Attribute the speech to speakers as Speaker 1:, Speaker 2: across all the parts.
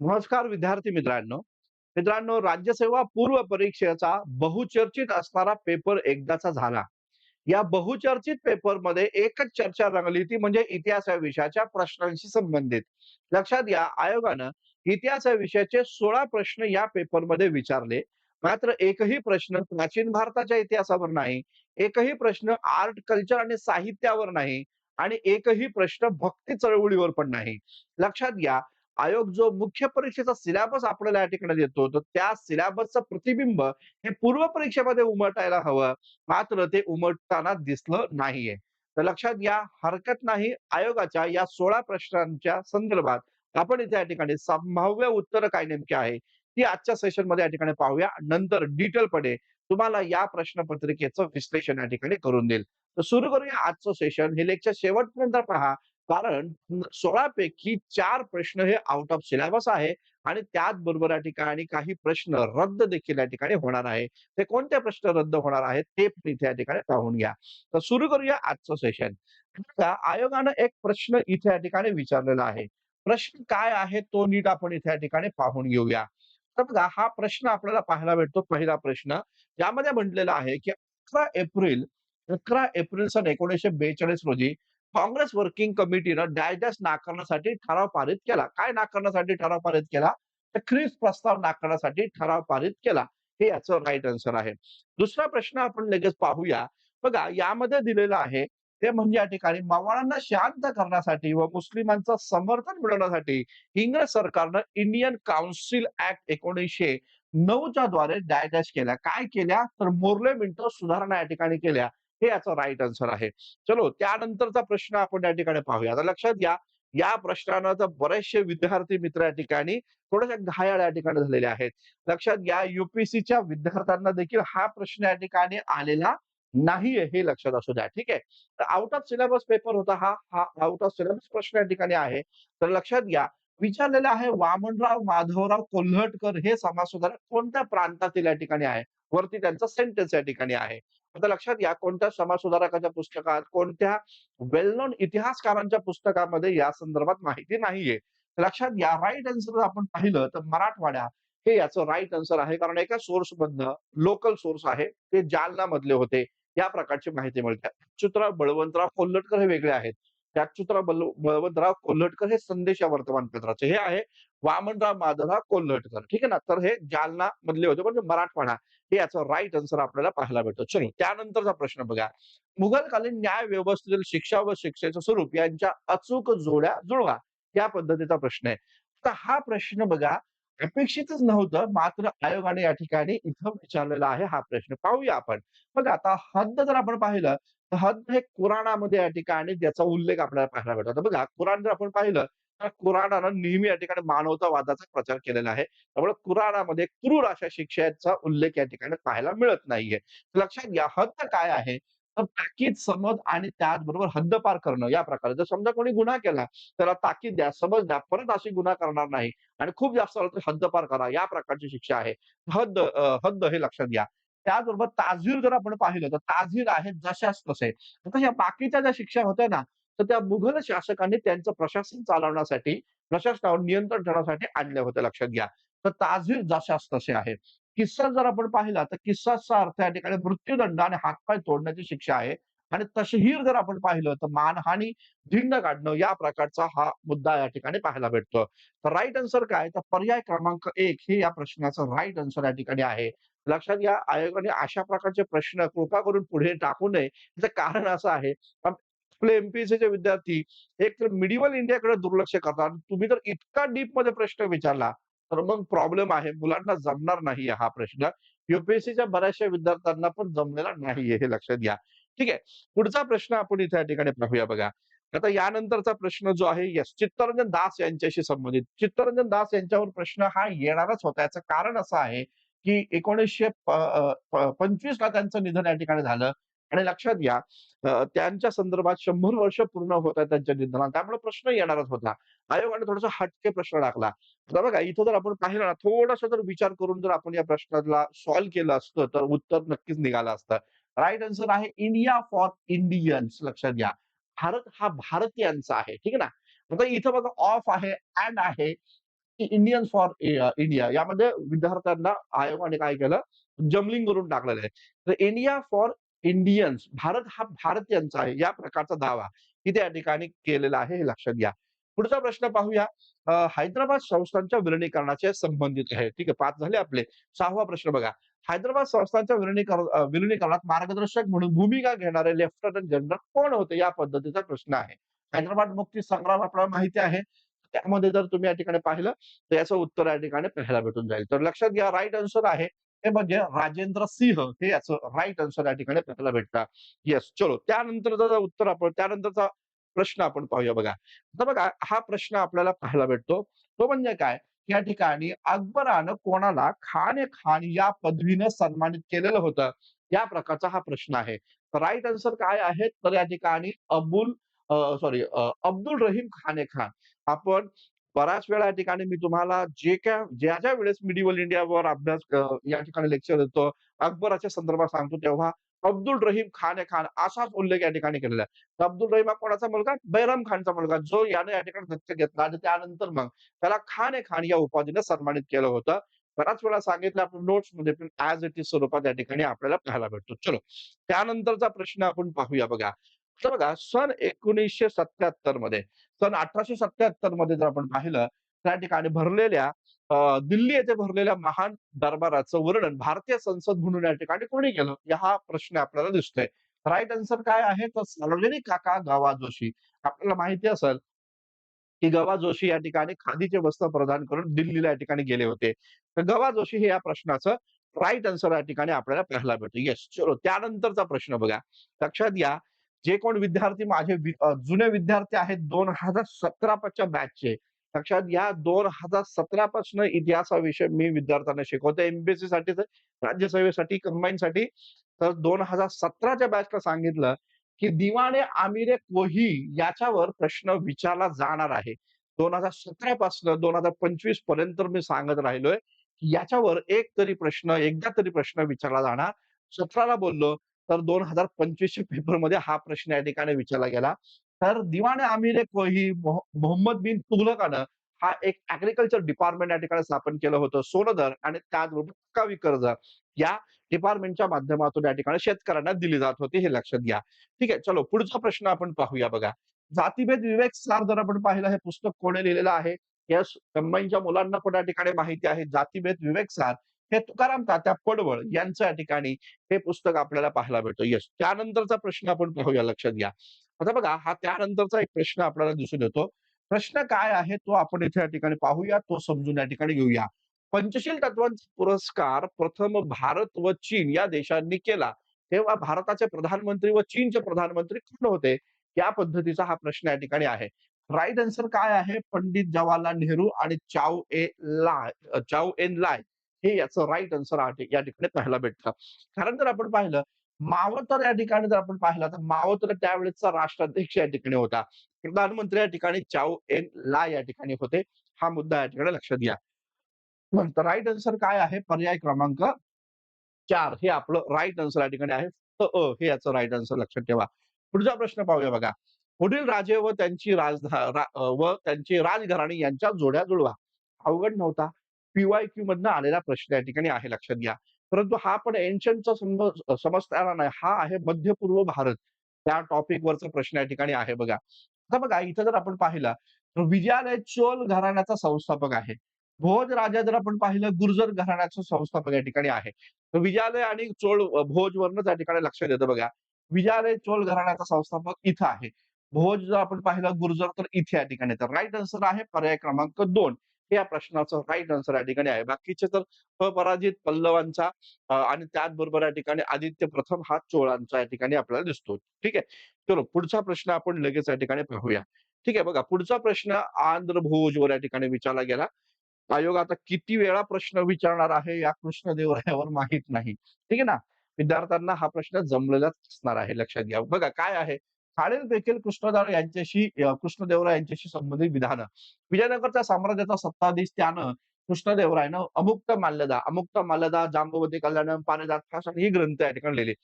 Speaker 1: नमस्कार विद्यार्थी मित्रांनो. मित्रांनो राज्यसेवा पूर्व परीक्षेचा बहुचर्चित असणारा पेपर एकदाचा झाला. या बहुचर्चित पेपरमध्ये एकच चर्चा रंगली ती म्हणजे इतिहास या विषयाच्या प्रश्नांशी संबंधित. लक्षात घ्या आयोगानं इतिहास या विषयाचे सोळा प्रश्न या पेपरमध्ये विचारले. मात्र एकही प्रश्न प्राचीन भारताच्या इतिहासावर नाही एकही प्रश्न आर्ट कल्चर आणि साहित्यावर नाही आणि एकही प्रश्न भक्ती चळवळीवर पण नाही. लक्षात घ्या आयोग जो मुख्य परीक्षेचा सिलॅबस आपल्याला या ठिकाणी देतो तर त्या सिलॅबसचं प्रतिबिंब हे पूर्व परीक्षेमध्ये उमटायला हवं. मात्र ते उमटताना दिसलं नाहीये. तर लक्षात घ्या हरकत नाही. आयोगाच्या या सोळा प्रश्नांच्या संदर्भात आपण इथे या ठिकाणी संभाव्य उत्तर काय नेमके आहे ती आजच्या सेशनमध्ये या ठिकाणी पाहूया. नंतर डिटेलपणे तुम्हाला या प्रश्नपत्रिकेचं विश्लेषण या ठिकाणी करून देईल. तर सुरू करूया आजचं सेशन हे लेक्चर शेवटपर्यंत पहा. कारण सोळा पैकी चार प्रश्न हे आउट ऑफ सिलेबस आहे आणि त्याचबरोबर या ठिकाणी काही प्रश्न रद्द देखील या ठिकाणी होणार आहे. ते कोणते प्रश्न रद्द होणार आहेत ते पण इथे या ठिकाणी पाहून घ्या. तर सुरू करूया आजचं सेशन आयोगानं एक प्रश्न इथे या ठिकाणी विचारलेला आहे. प्रश्न काय आहे तो नीट आपण इथे या ठिकाणी पाहून घेऊया. तर बघा हा प्रश्न आपल्याला पाहायला भेटतो पहिला प्रश्न. यामध्ये म्हटलेला आहे की अकरा एप्रिल अकरा एप्रिल सन एकोणीसशे बेचाळीस रोजी काँग्रेस वर्किंग कमिटीनं डॅश डॅश नाकारण्यासाठी ठराव पारित केला. काय नाकारण्यासाठी ठराव पारित केला? तर ख्रिस प्रस्ताव नाकारण्यासाठी ठराव पारित केला. हे याचं राईट आन्सर आहे. दुसरा प्रश्न आपण लगेच पाहूया. बघा यामध्ये दिलेला आहे ते म्हणजे या ठिकाणी मवाळांना शांत करण्यासाठी व मुस्लिमांचं समर्थन मिळवण्यासाठी इंग्रज सरकारनं इंडियन काउन्सिल ऍक्ट एकोणीसशे नऊच्या द्वारे डॅश डॅश केल्या. काय केल्या? तर मोर्ले मिंटो सुधारणा या ठिकाणी केल्या. हे याचा राईट आन्सर आहे. चलो त्यानंतरचा प्रश्न आपण या ठिकाणी पाहूया. आता लक्षात घ्या या प्रश्नानं तर बरेचसे विद्यार्थी मित्र या ठिकाणी थोड्याशा घायाळ या ठिकाणी झालेले आहेत. लक्षात घ्या युपीएससीच्या विद्यार्थ्यांना देखील हा प्रश्न या ठिकाणी आलेला नाहीये हे लक्षात असू द्या. ठीक आहे? तर आउट ऑफ सिलेबस पेपर होता हा हा आउट ऑफ सिलेबस प्रश्न या ठिकाणी आहे. तर लक्षात घ्या विचारलेलं आहे वामनराव माधवराव कोल्हटकर हे समाजसुधारक कोणत्या प्रांतातील या ठिकाणी आहे? वरती त्यांचा सेंटेन्स या ठिकाणी आहे. आता लक्षात घ्या कोणत्या समाजसुधारकाच्या पुस्तकात कोणत्या वेल नोन इतिहासकारांच्या पुस्तकामध्ये या संदर्भात माहिती नाहीये? लक्षात घ्या राईट आन्सर आपण पाहिलं तर मराठवाड्या हे याचं राईट आन्सर आहे. कारण एका सोर्स मधनं लोकल सोर्स आहे ते जालना मधले होते. या प्रकारची माहिती मिळते. चित्र बळवंतराव कोल्हटकर हे वेगळे आहेत. अच्युतराव बळवंतराव कोल्हटकर हे संदेशा वर्तमानपत्राचे हे आहे वामनराव माधवराव कोल्हटकर. ठीक आहे ना? तर हे जालना मधले होते म्हणजे मराठवाडा. हे याचा राईट आन्सर आपल्याला पाहायला भेटतो. चलो त्यानंतरचा प्रश्न बघा. मुघलकालीन न्याय व्यवस्थेतील शिक्षा व शिक्षेचं स्वरूप यांच्या अचूक जोड्या जुळवा. या पद्धतीचा प्रश्न आहे. तर हा प्रश्न बघा अपेक्षितच नव्हतं मात्र आयोगाने या ठिकाणी इथं विचारलेला आहे हा प्रश्न. पाहूया आपण. बघा आता हद्द जर आपण पाहिलं हद हद्द हे कुराणामध्ये या ठिकाणी त्याचा उल्लेख आपल्याला पाहायला भेटतो. बघा कुराण जर आपण पाहिलं तर कुराणानं नेहमी या ठिकाणी मानवतावादाचा प्रचार केलेला आहे. त्यामुळे कुराणामध्ये क्रूर अशा शिक्षेचा उल्लेख या ठिकाणी पाहायला मिळत नाहीये. लक्षात घ्या हद्द काय आहे? तर ताकीद समज आणि त्याचबरोबर हद्दपार करणं या प्रकारे. जर समजा कोणी गुन्हा केला त्याला ताकीद द्या समज द्या परत अशी गुन्हा करणार नाही आणि खूप जास्त हद्दपार करा या प्रकारची शिक्षा आहे. हद्द हद्द हे लक्षात घ्या. त्याचबरोबर ताजीर जर आपण पाहिलं तर ताजीर आहे जशाच तसे. आता ह्या बाकीच्या ज्या शिक्षा होत्या ना तर त्या मुघल शासकांनी त्यांचं प्रशासन चालवण्यासाठी प्रशासनावर नियंत्रण ठेवण्यासाठी आणल्या होत्या. लक्षात घ्या. तर ताजीर जशाच तसे आहे किस्सा जर आपण पाहिला तर किस्साचा अर्थ या ठिकाणी मृत्यूदंड आणि हातपाय तोडण्याची शिक्षा आहे. आणि तशहीर जर आपण पाहिलं तर मानहानी धिंड काढणं या प्रकारचा हा मुद्दा या ठिकाणी पाहायला भेटतो. तर राईट आन्सर काय? तर पर्याय क्रमांक एक हे या प्रश्नाचं राईट आन्सर या ठिकाणी आहे. लक्षात घ्या आयोगाने अशा प्रकारचे प्रश्न कृपा करून पुढे टाकू नये. याचं कारण असं आहे आपले एमपीएससीचे विद्यार्थी एक तर मिडिवल इंडियाकडे दुर्लक्ष करतात. तुम्ही जर इतका डीपमध्ये प्रश्न विचारला तर मग प्रॉब्लेम आहे. मुलांना जमणार नाही हा प्रश्न. युपीएससीच्या बऱ्याचशा विद्यार्थ्यांना पण जमलेला नाहीये हे लक्षात घ्या. ठीक आहे. पुढचा प्रश्न आपण इथे या ठिकाणी पाहूया बघा. आता यानंतरचा प्रश्न जो आहे यस चित्तरंजन दास यांच्याशी संबंधित. चित्तरंजन दास यांच्यावर प्रश्न हा येणारच होता. याचं कारण असं आहे की एकोणीसशे पंचवीस ला त्यांचं निधन या ठिकाणी झालं. आणि लक्षात घ्या त्यांच्या संदर्भात शंभर वर्ष पूर्ण होत आहे त्यांच्या निधनात त्यामुळे प्रश्न येणारच होता. आयोगाने थोडासा हटके प्रश्न टाकला. आता बघा इथं जर आपण पाहिलं ना थोडासा जर विचार करून जर आपण या प्रश्नाला सॉल्व्ह केलं असतं तर उत्तर नक्कीच निघालं असतं. राईट आन्सर आहे इंडिया फॉर इंडियन्स लक्षात घ्या. भारत हा भारतीयांचा आहे ठीक आहे ना? आता इथं बघा ऑफ आहे अँड आहे. इंडियन फॉर इंडिया यामध्ये विद्यार्थ्यांना आयोगाने काय केलं? जमलिंग करून टाकलेलं आहे. तर इंडिया फॉर इंडियन्स भारत हा भारतीयांचा आहे. या प्रकारचा दावा इथे या ठिकाणी केलेला आहे हे लक्षात घ्या. पुढचा प्रश्न पाहूया. हैदराबाद संस्थांच्या विलिनीकरणाचे संबंधित आहे. ठीक आहे पाच झाले आपले. सहावा प्रश्न बघा. हैदराबाद संस्थांच्या विलिनीकरण विलिनीकरणात मार्गदर्शक म्हणून भूमिका घेणारे लेफ्टनंट जनरल कोण होते या पद्धतीचा प्रश्न आहे. हैदराबाद मुक्ती संग्राम आपल्याला माहिती आहे. त्यामध्ये जर तुम्ही या ठिकाणी पाहिलं तर याचं उत्तर या ठिकाणी पाहायला भेटून जाईल. तर लक्षात घ्या राईट आन्सर आहे. हे म्हणजे राजेंद्र सिंह हे याचं राईट आन्सर या ठिकाणी पाहायला भेटतात. येस चलो. त्यानंतरचं उत्तर आपण त्यानंतरचा प्रश्न आपण पाहूया बघा. आता बघा हा प्रश्न आपल्याला पाहायला भेटतो. तो म्हणजे काय? या ठिकाणी अकबरानं कोणाला खान ए खान या पदवीनं सन्मानित केलेलं होतं? या प्रकारचा हा प्रश्न आहे. राईट आन्सर काय आहे तर या ठिकाणी अबुल सॉरी अब्दुल रहीम खाने खान आपण बऱ्याच वेळा या ठिकाणी मी तुम्हाला जे काय ज्या ज्या वेळेस मिडिवल इंडियावर अभ्यास या ठिकाणी लेक्चर देतो अकबराच्या संदर्भात सांगतो तेव्हा अब्दुल रहीम खान खान असाच उल्लेख या ठिकाणी केलेला आहे. अब्दुल रहीम हा कोणाचा मुलगा? बैरम खानचा मुलगा जो याने या ठिकाणी दत्तक घेतला आणि त्यानंतर मग त्याला खाने खान या उपाधीने सन्मानित केलं होतं. बऱ्याच वेळा सांगितलं आपण नोट्समध्ये पण ऍज इट इज स्वरूपात या ठिकाणी आपल्याला पाहायला भेटतो. चलो त्यानंतरचा प्रश्न आपण पाहूया बघा. तर बघा सन एकोणीसशे सत्याहत्तरमध्ये सन अठराशे सत्याहत्तरमध्ये जर आपण पाहिलं त्या ठिकाणी भरलेल्या दिल्ली येथे भरलेल्या महान दरबाराचं वर्णन भारतीय संसद म्हणून या ठिकाणी कोणी केलं? या हा प्रश्न आपल्याला दिसतोय. राईट आन्सर काय आहे? तर सार्वजनिक काका गवा जोशी. आपल्याला माहिती असेल की गवा जोशी या ठिकाणी खादीचे वस्त्र प्रदान करून दिल्लीला या ठिकाणी गेले होते. तर गवा जोशी हे या प्रश्नाचं राईट आन्सर या ठिकाणी आपल्याला पाहायला भेटतो येस चलो त्यानंतरचा प्रश्न बघा. लक्षात घ्या जे कोण विद्यार्थी माझे जुने विद्यार्थी आहेत दोन हजार सतरा पाचच्या बॅचचे लक्षात या दोन हजार सतरा पासून इतिहासाविषयी मी विद्यार्थ्यांना शिकवतो. एमपीएससी साठी राज्यसेवेसाठी कंबाईन साठी. तर दोन हजार सतराच्या बॅचला सांगितलं की दिवाणे आमिरे कोही याच्यावर प्रश्न विचारला जाणार आहे. दोन हजार सतरा पासून दोन हजार पंचवीसपर्यंत मी सांगत राहिलोय की याच्यावर एक तरी प्रश्न एकदा तरी प्रश्न विचारला जाणार. सतराला बोललो तर दोन हजार पंचवीसच्या पेपरमध्ये हा प्रश्न या ठिकाणी विचारला गेला. तर दिवाण आमिरे कोही मोहम्मद बिन तुघलकानं हा एक ऍग्रिकल्चर डिपार्टमेंट या ठिकाणी स्थापन केलं होतं. सोनदर आणि त्याचबरोबर तत्कावी कर्ज या डिपार्टमेंटच्या माध्यमातून या ठिकाणी शेतकऱ्यांना दिली जात होती. हे लक्षात घ्या. ठीक आहे चलो पुढचा प्रश्न आपण पाहूया बघा. जातीभेद विवेक सार जर आपण पाहिलं हे पुस्तक कोणी लिहिलेलं आहे? या कंबाईनच्या मुलांना पण या ठिकाणी माहिती आहे. जातीभेद विवेक सार हे तुकाराम तात्या पडवळ यांचं या ठिकाणी हे पुस्तक आपल्याला पाहायला भेटतं यस त्यानंतरचा प्रश्न आपण पाहूया. लक्षात घ्या. आता बघा हा त्यानंतरचा एक प्रश्न आपल्याला दिसून येतो. प्रश्न काय आहे तो आपण इथे या ठिकाणी पाहूया तो समजून या ठिकाणी घेऊया. पंचशील तत्वांचा पुरस्कार प्रथम भारत व चीन या देशांनी केला. तेव्हा भारताचे प्रधानमंत्री व चीनचे प्रधानमंत्री कोण होते? या पद्धतीचा हा प्रश्न या ठिकाणी आहे. राईट आन्सर काय आहे? पंडित जवाहरलाल नेहरू आणि चाव ए लाय चाव एन लाय. हे याचं राईट आन्सर या ठिकाणी पाहायला भेटतं. कारण जर आपण पाहिलं मावतर या ठिकाणी जर आपण पाहिलं तर मावतर त्यावेळेसचा राष्ट्राध्यक्ष या ठिकाणी होता. प्रधानमंत्री या ठिकाणी चाव एन ला या ठिकाणी होते. हा मुद्दा या ठिकाणी लक्षात घ्या. नंतर राईट आन्सर काय आहे? पर्याय क्रमांक चार. हे आपलं राईट आन्सर या ठिकाणी आहे. अ हे याचं राईट आन्सर लक्षात ठेवा. पुढचा प्रश्न पाहूया बघा. पुढील राजे व त्यांची राजधा रा- व त्यांची राजघराणी यांच्या जोड्या जुळवा. अवघड नव्हता. पीवाय क्यू मधनं आलेला प्रश्न या ठिकाणी आहे लक्षात घ्या. परंतु हा पण एन्शंटचा समजता नाही हा आहे मध्य पूर्व भारत. त्या टॉपिक वरचा प्रश्न या ठिकाणी आहे बघा. आता बघा इथं जर आपण पाहिलं तर विजयालय चोल घराण्याचा संस्थापक आहे. भोज राजा जर आपण पाहिलं गुर्जर घराण्याचा संस्थापक या ठिकाणी आहे. तर विजयालय आणि चोळ भोज वरनं त्या ठिकाणी लक्षात येतं बघा. विजयालय चोल घराण्याचा संस्थापक इथं आहे. भोज जर आपण पाहिलं गुर्जर तर इथे या ठिकाणी. तर राईट आन्सर आहे पर्याय क्रमांक दोन. या प्रश्नाचं राईट आन्सर या ठिकाणी आहे. बाकीचे तर अपराजित पल्लवांचा आणि त्याचबरोबर या ठिकाणी आदित्य प्रथम हा चोळांचा या ठिकाणी आपल्याला दिसतो. ठीक आहे? चलो पुढचा प्रश्न आपण लगेच या ठिकाणी पाहूया. ठीक आहे बघा पुढचा प्रश्न आंध्र भोजवर या ठिकाणी विचारला गेला. आयोग आता किती वेळा प्रश्न विचारणार आहे या कृष्णदेवरायावर माहीत नाही. ठीक आहे ना? विद्यार्थ्यांना हा प्रश्न जमलेलाच असणार आहे लक्षात घ्या. बघा काय आहे? खालील देखील कृष्णदेव यांच्याशी कृष्णदेवराय यांच्याशी संबंधित विधानं. विजयनगरच्या साम्राज्याचा सत्ताधीश त्यानं कृष्णदेवरायनं अमुक्त माल्यदा अमुक्त माल्यदा जांबवती कल्याणम पारिजात फासण ही ग्रंथ या ठिकाणी लिहिले.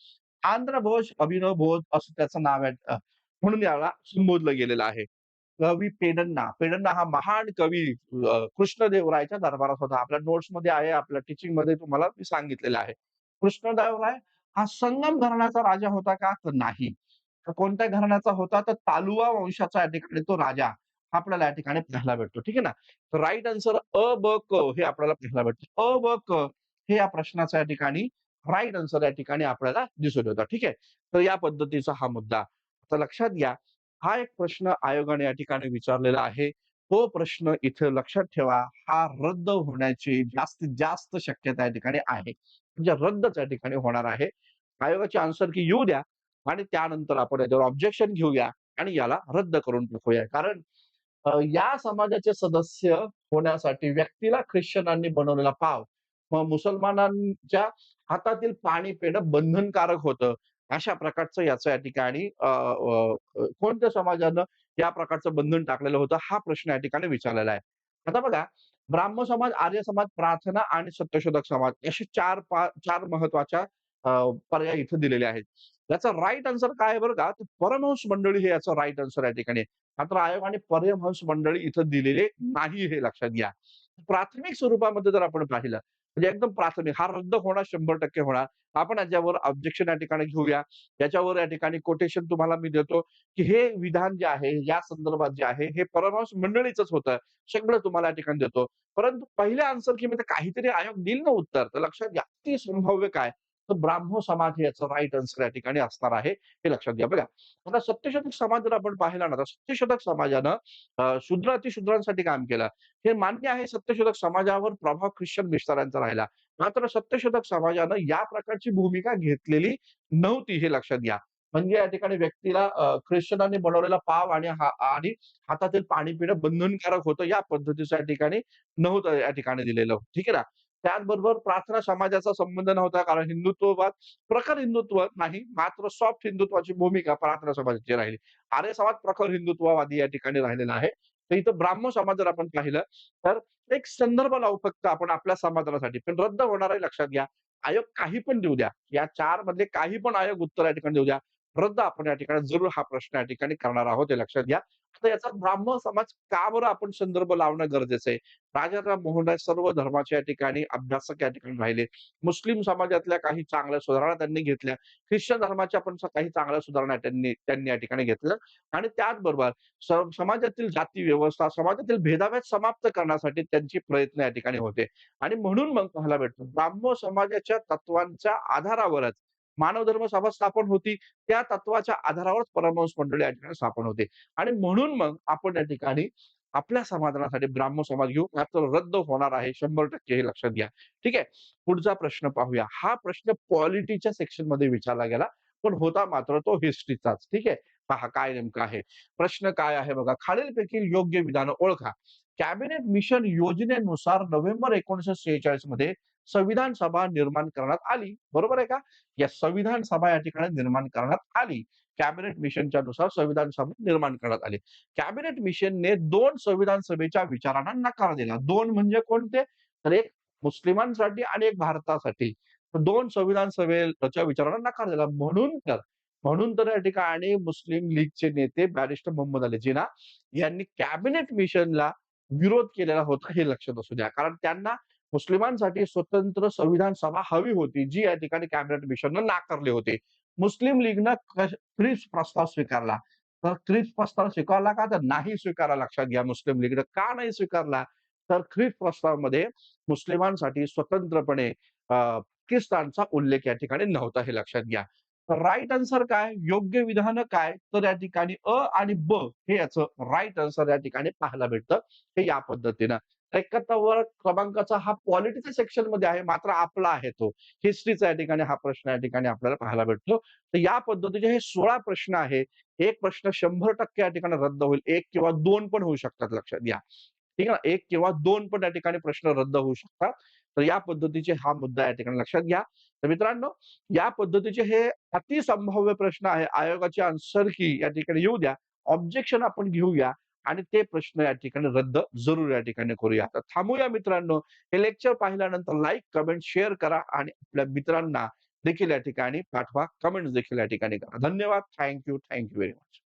Speaker 1: आंध्र भोज अभिनव भोज असं त्याचं नाव आहे म्हणून याला संबोधलं गेलेलं आहे. कवी पेडन्ना पेडन्ना हा महान कवी कृष्णदेवरायच्या दरबारात होता. आपल्या नोट्समध्ये आहे आपल्या टीचिंगमध्ये तुम्हाला मी सांगितलेलं आहे. कृष्णदेवराय हा संगम घराण्याचा राजा होता का? तर नाही. कोणत्या घराण्याचा होता? तर तालुवा वंशाचा या ठिकाणी तो राजा आपल्याला या ठिकाणी पाहायला भेटतो. ठीक आहे ना? तर राईट आन्सर अ ब क हे आपल्याला पाहायला भेटतो. अ ब क हे या प्रश्नाचा या ठिकाणी राईट आन्सर या ठिकाणी आपल्याला दिसून येतो. ठीक आहे? तर या पद्धतीचा हा मुद्दा आता लक्षात घ्या. हा एक प्रश्न आयोगाने या ठिकाणी विचारलेला आहे. तो प्रश्न इथे लक्षात ठेवा. हा रद्द होण्याची जास्तीत जास्त शक्यता या ठिकाणी आहे. म्हणजे रद्दच या ठिकाणी होणार आहे. आयोगाची आन्सर की येऊ द्या. आणि त्यानंतर आपण याच्यावर ऑब्जेक्शन घेऊया आणि याला रद्द करून टाकूया. कारण या समाजाचे सदस्य होण्यासाठी व्यक्तीला ख्रिश्चनांनी बनवलेला पाव मग मुसलमानांच्या हातातील पाणी पिणं बंधनकारक होतं. अशा प्रकारचं याचं या ठिकाणी कोणत्या समाजानं या प्रकारचं बंधन टाकलेलं होतं हा प्रश्न या ठिकाणी विचारलेला आहे. आता बघा ब्राह्म समाज आर्य समाज प्रार्थना आणि सत्यशोधक समाज असे चार पा चार महत्त्वाच्या अ, पर्याय इथे दिलेले आहेत. याचा राईट आन्सर काय आहे बरं का? तर परमहंस मंडळी हे याचं राईट आन्सर या ठिकाणी. मात्र आयोगाने परमहंस मंडळी इथं दिलेले नाही हे लक्षात घ्या. प्राथमिक स्वरूपामध्ये जर आपण पाहिलं म्हणजे एकदम प्राथमिक हा रद्द होणार शंभर टक्के होणार. आपण याच्यावर ऑब्जेक्शन या ठिकाणी घेऊया. याच्यावर या ठिकाणी कोटेशन तुम्हाला मी देतो की हे विधान जे आहे या संदर्भात जे आहे हे परमहंस मंडळीच होतं. सगळं तुम्हाला या ठिकाणी देतो. परंतु पहिल्या आन्सर की म्हणजे काहीतरी आयोग देईल ना उत्तर तर लक्षात घ्या ती संभाव्य काय? तर ब्राह्मो समाज हे याचं राईट आन्सर या ठिकाणी असणार आहे हे लक्षात घ्या. बघा आता सत्यशोधक समाज जर आपण पाहिला ना तर सत्यशोधक समाजानं शूद्र अतिशूद्रांसाठी काम केलं. हे मान्य आहे सत्यशोधक समाजावर प्रभाव ख्रिश्चन विस्तारांचा राहिला. मात्र सत्यशोधक समाजानं या प्रकारची भूमिका घेतलेली नव्हती हे लक्षात घ्या. म्हणजे या ठिकाणी व्यक्तीला ख्रिश्चनांनी बनवलेला पाव आणि हा- आणि हातातील पाणी पिणं बंधनकारक होतं या पद्धतीचं या ठिकाणी नव्हतं या ठिकाणी दिलेलं. ठीक आहे ना? त्याचबरोबर प्रार्थना समाजाचा संबंध नव्हता कारण हिंदुत्ववाद प्रखर हिंदुत्व नाही मात्र सॉफ्ट हिंदुत्वाची भूमिका प्रार्थना समाजाची राहिली. आर्य समाज प्रखर हिंदुत्ववादी या ठिकाणी राहिलेला आहे. तर इथं ब्राह्मण समाज जर आपण पाहिलं तर एक संदर्भ लावू फक्त आपण आपल्या समाजासाठी. पण रद्द होणार आहे लक्षात घ्या. आयोग काही पण देऊ द्या. या चार मधले काही पण आयोग उत्तर या ठिकाणी देऊ द्या. रद्द आपण या ठिकाणी जरूर हा प्रश्न या ठिकाणी करणार आहोत हे लक्षात घ्या. आता याचा ब्राह्मण समाज का बरं आपण संदर्भ लावणं गरजेचं आहे? राजाराम मोहन राय सर्व धर्माच्या या ठिकाणी अभ्यासक या ठिकाणी राहिले. मुस्लिम समाजातल्या काही चांगल्या सुधारणा त्यांनी घेतल्या. ख्रिश्चन धर्माच्या पण काही चांगल्या सुधारणा त्यांनी त्यांनी या ठिकाणी घेतल्या. आणि त्याचबरोबर समाजातील जाती व्यवस्था समाजातील भेदाभेद समाप्त करण्यासाठी त्यांचे प्रयत्न या ठिकाणी होते. आणि म्हणून मग पाहायला भेटतो ब्राह्मण समाजाच्या तत्वांच्या आधारावरच मानव धर्म सभा स्थापन होती. त्या तत्वाच्या आधारावरच परमहंस मंडळी या ठिकाणी स्थापन होते. आणि म्हणून मग आपण या ठिकाणी आपल्या समाधानासाठी ब्राह्मण समाज घेऊ. मात्र रद्द होणार आहे. शंभर टक्के हे लक्षात घ्या. ठीक आहे? पुढचा प्रश्न पाहूया. हा प्रश्न पॉलिटीच्या सेक्शनमध्ये विचारला गेला. पण होता मात्र तो हिस्ट्रीचाच. ठीक आहे? पहा काय नेमकं आहे? प्रश्न काय आहे बघा? खालीलपैकी योग्य विधान ओळखा. कॅबिनेट मिशन योजनेनुसार नोव्हेंबर एकोणीशे सेहेचाळीसमध्ये संविधान सभा निर्माण करण्यात आली. बरोबर आहे का? या संविधान सभा या ठिकाणी निर्माण करण्यात आली. कॅबिनेट मिशनच्या नुसार संविधान सभा निर्माण करण्यात आली. कॅबिनेट मिशनने दोन संविधान सभेच्या विचारांना नकार दिला. दोन म्हणजे कोणते? तर एक मुस्लिमांसाठी आणि एक भारतासाठी. दोन संविधान सभेच्या विचारांना नकार दिला. म्हणून तर म्हणून तर या ठिकाणी मुस्लिम लीगचे नेते बॅरिस्टर मोहम्मद अली जिना यांनी कॅबिनेट मिशनला विरोध केलेला होता हे लक्षात असू द्या. कारण त्यांना मुस्लिमांसाठी स्वतंत्र संविधान सभा हवी होती जी या ठिकाणी कॅबिनेट मिशननं नाकारले होते. मुस्लिम लीगनं क्रिप्स प्रस्ताव स्वीकारला. तर क्रिप्स प्रस्ताव स्वीकारला का? तर नाही स्वीकारा लक्षात घ्या मुस्लिम लीगनं. का नाही स्वीकारला? तर क्रिप्स प्रस्तावामध्ये मुस्लिमांसाठी स्वतंत्रपणे अं, पाकिस्तानचा उल्लेख या ठिकाणी नव्हता हे लक्षात घ्या. राईट आन्सर काय? योग्य विधान काय? तर या ठिकाणी अ आणि ब हे याचं राईट आन्सर या ठिकाणी पाहायला भेटतं हे या पद्धतीनं. एकाहत्तर क्रमांकाचा हा पॉलिटीच्या सेक्शनमध्ये आहे मात्र आपला आहे तो. हिस्ट्रीचा या ठिकाणी हा प्रश्न या ठिकाणी आपल्याला पाहायला भेटतो. तर या पद्धतीचे हे सोळा प्रश्न आहे एक प्रश्न शंभर टक्के या ठिकाणी रद्द होईल. एक किंवा दोन पण होऊ शकतात लक्षात घ्या. ठीक आहे ना? एक किंवा दोन पण या ठिकाणी प्रश्न रद्द होऊ शकतात. तर या पद्धतीचे हा मुद्दा या ठिकाणी लक्षात घ्या. तर मित्रांनो या पद्धतीचे हे अतिसंभाव्य प्रश्न आहे. आयोगाची आन्सर की या ठिकाणी येऊ द्या. ऑब्जेक्शन आपण घेऊया आणि ते प्रश्न या ठिकाणी रद्द जरूर या ठिकाणी करूया. तर थांबूया मित्रांनो. हे लेक्चर पाहिल्यानंतर लाईक कमेंट शेअर करा आणि आपल्या मित्रांना देखील या ठिकाणी पाठवा. कमेंट देखील या ठिकाणी करा. धन्यवाद. Thank you thank you very much